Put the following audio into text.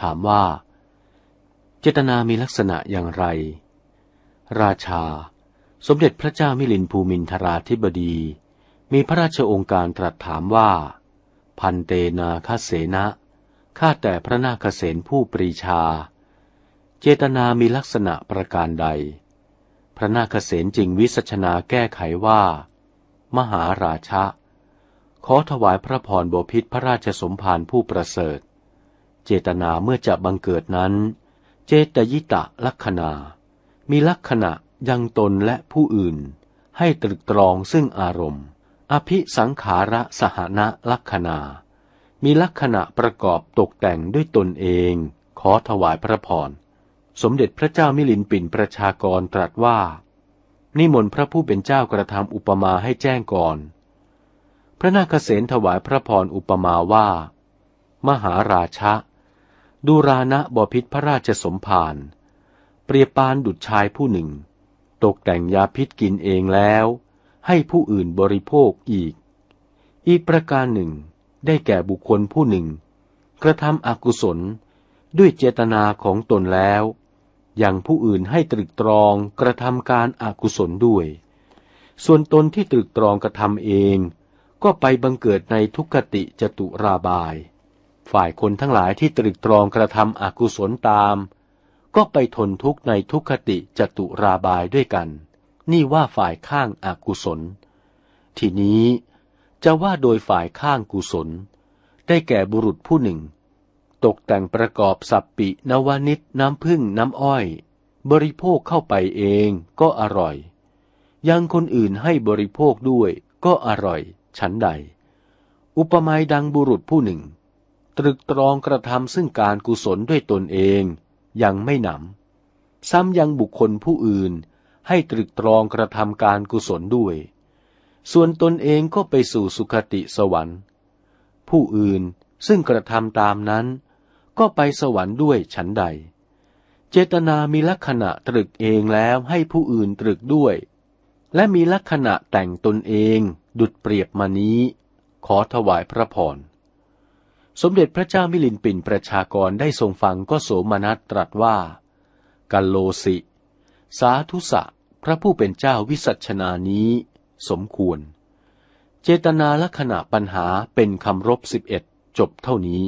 ถามว่า เจตนามีลักษณะอย่างไร ราชา สมเด็จพระเจ้ามิลินภูมินทราธิบดี มีพระราชองค์การตรัสถามว่า พันเตนาคเสนะข้าแต่พระนาคเสนผู้ปรีชา เจตนามีลักษณะประการใด พระนาคเสนจึงวิสัชนาแก้ไขว่า มหาราชะขอถวายพระพรบพิษพระราชสมภารผู้ประเสริฐ เจตนาเมื่อจะบังเกิดนั้น เจตยิตะลักษณา มีลักษณะยังตนและผู้อื่น ให้ตรึกตรองซึ่งอารมณ์ อภิสังขาระสหณะลักษณา มีลักษณะประกอบตกแต่งด้วยตนเอง ขอถวายพระพร สมเด็จพระเจ้ามิลินปินประชากรตรัสว่า นิมนต์พระผู้เป็นเจ้ากระทำอุปมาให้แจ้งก่อน พระนาคเษนถวายพระพรอุปมาว่า มหาราชะ ดูรานะบอพิษพระราชสมภารเปรียบปานดุจชายผู้หนึ่ง ตกแต่งยาพิษกินเองแล้ว ให้ผู้อื่นบริโภคอีก อีกประการหนึ่ง ได้แก่บุคคลผู้หนึ่ง กระทำอกุศลด้วยเจตนาของตนแล้ว อย่างผู้อื่นให้ตรึกตรองกระทำการอากุศลด้วย ส่วนตนที่ตรึกตรองกระทำเอง ก็ไปบังเกิดในทุกขติจตุราบาย ฝ่ายคนทั้งหลายที่ตรึกตรองกระทำอกุศลตาม ก็ไปทนทุกข์ในทุกขติจตุราบายด้วยกัน นี่ว่าฝ่ายข้างอากุศล ทีนี้จะว่าโดยฝ่ายข้างกุศล ได้แก่บุรุษผู้หนึ่ง ตกแต่งประกอบสับปินวนิดน้ำพึ่งน้ำอ้อย บริโภคเข้าไปเองก็อร่อย ยังคนอื่นให้บริโภคด้วยก็อร่อย ฉันใด อุปมาดังบุรุษผู้หนึ่ง ตรึกตรองกระทำซึ่งการกุศลด้วยตนเอง ยังไม่หนำ ซ้ำยังบุคคลผู้อื่น ให้ตรึกตรองกระทำการกุศลด้วย ส่วนตนเองก็ไปสู่สุคติสวรรค์ ผู้อื่นซึ่งกระทำตามนั้น ก็ไปสวรรค์ด้วยฉันใด เจตนามีลักษณะตรึกเองแล้วให้ผู้อื่นตรึกด้วย และมีลักษณะแต่งตนเอง ดุดเปรียบมานี้ ขอถวายพระพร สมเด็จพระเจ้ามิลินปินประชากรได้ทรงฟังก็โสมนัสตรัสว่า กัลโลสิ สาธุสะพระผู้เป็นเจ้าวิสัชนานี้ สมควร เจตนาลักษณะปัญหาเป็นคำรบสิบเอ็ดจบเท่านี้